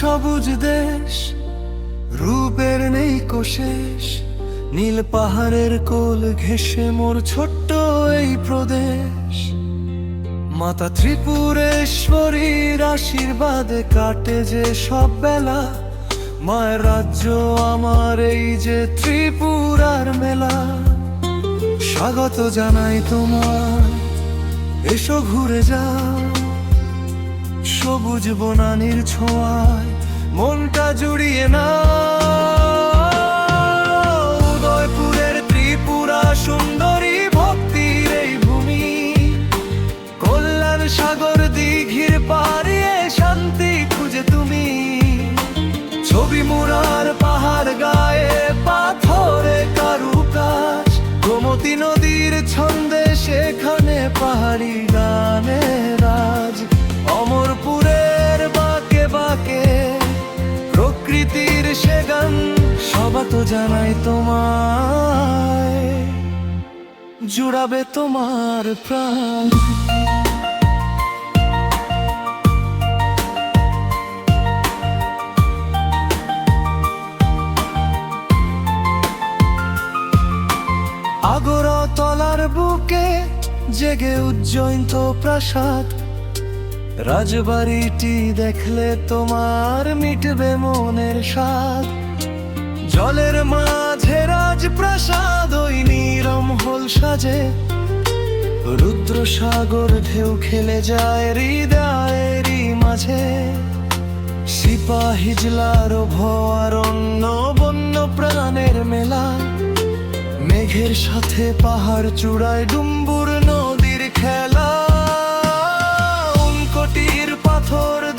সবুজ দেশ, রূপের নেই কোশেষ নীল পাহাড়ের কোল ঘেসে মোর ছোট্ট এই প্রদেশ। মাতা ত্রিপুরেশ্বরীর আশীর্বাদে কাটে যে সব বেলা, মায়ের রাজ্য আমার এই যে ত্রিপুরার মেলা। স্বাগত জানাই তোমার, এসো ঘুরে যাও। সবুজ বনানির ছোঁয়ায় মনটা জুড়িয়ে না জানাই তোমায়, জুড়াবে তোমার প্রাণ। আগর তলার বুকে জেগে উজ্জয়ন্ত প্রাসাদ, রাজবাড়িটি দেখলে তোমার মিটবে মনের স্বাদ। জলের মাঝে রাজপ্রাসাদ ওই নীরম হল সাজে। রুদ্র সাগর ঢেউ খেলে যায় হৃদয়েরই মাঝে। সিপাহিজলার ভয়ারণ্য বন্য প্রাণের মেলা। মেঘের সাথে পাহাড় চূড়ায় ডুম্বুর নদীর খেলা। উনকটির পাথর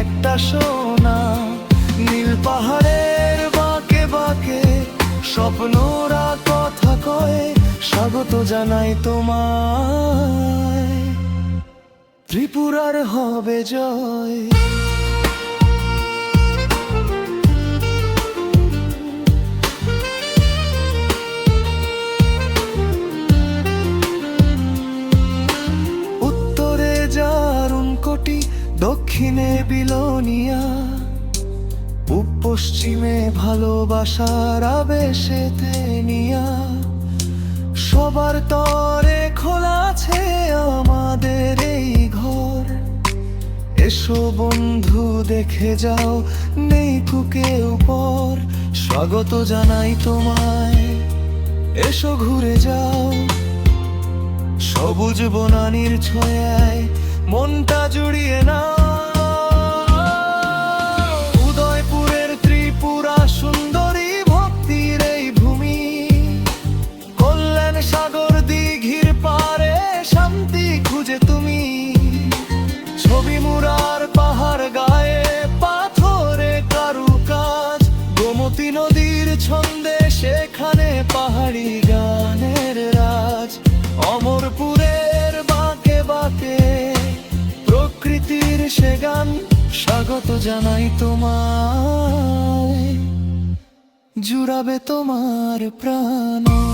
একটা সোনা, নীল পাহাড়ের বাঁকে বাঁকে, স্বপ্নরা কথা কয়ে, স্বাগত জানাই তোমায়। ত্রিপুরার হবে জয়। দক্ষিণে বিলোনিয়া পূব পশ্চিমে ভালোবাসার আবেশেতে নিয়া। সবার তরে খোলা আছে আমাদের এই ঘর। এসো বন্ধু, দেখে যাও, নেই কুকে উপর স্বাগত জানাই তোমায়, এসো ঘুরে যাও। সবুজ বনানির ছোঁয়ায় মনটা জুড়িয়ে না উদয়পুরের ত্রিপুরা সুন্দরী ভক্তির এই ভূমি। কল্যাণ সাগর দিঘির পারে শান্তি খুঁজে তুমি। ছবি মুরার পাহাড় গায়ে পাথরে কারুকাজ। গোমতী নদীর ছন্দে সেখানে পাহাড়ি সে গান স্বাগত জানাই তোমায়। জুড়াবে তোমার প্রাণ।